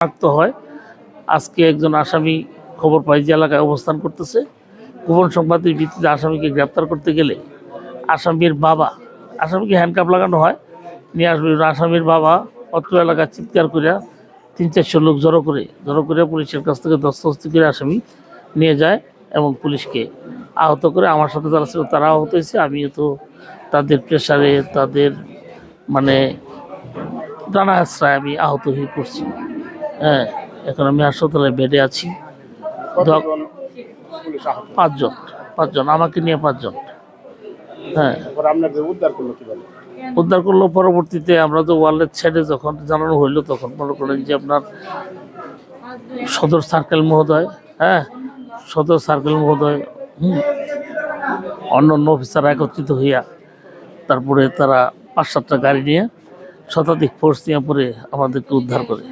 শনাক্ত হয়। আজকে একজন আসামি খবর পাই যে এলাকায় অবস্থান করতেছে। গোপন সংবাদের ভিত্তিতে আসামিকে গ্রেপ্তার করতে গেলে আসামির বাবা, আসামিকে হ্যান্ডকাপ লাগানো হয়। নিয়ে আসবে আসামির বাবা, অত্র এলাকায় চিৎকার করে তিন চারশো লোক জড়ো করে জড়ো করে পুলিশের কাছ থেকে দস্তবস্তি করে আসামি নিয়ে যায় এবং পুলিশকে আহত করে আমার সাথে যারা ছিল তারা আহত হয়েছে। আমিও তো তাদের প্রেশারে তাদের মানে ডানা আশ্রয় আমি আহত হয়ে পড়ছি। হ্যাঁ এখন আমি হাসপাতালে বেডে আছি। পাঁচজন পাঁচজন আমাকে নিয়ে পাঁচজন। হ্যাঁ। উদ্ধার করল কীভাবে? উদ্ধার করল পরবর্তীতে আমরা তো ওয়ার্ল্ডের ছেড়ে যখন জানানো হইল তখন মনে করেন যে আপনার সদর সার্কেল মহোদয় হ্যাঁ সদর সার্কেল মহোদয় হুম অন্য অন্য অফিসার একত্রিত হইয়া তারপরে তারা পাঁচ সাতটা গাড়ি নিয়ে শতাধিক ফোর্স নিয়ে পরে আমাদেরকে উদ্ধার করে।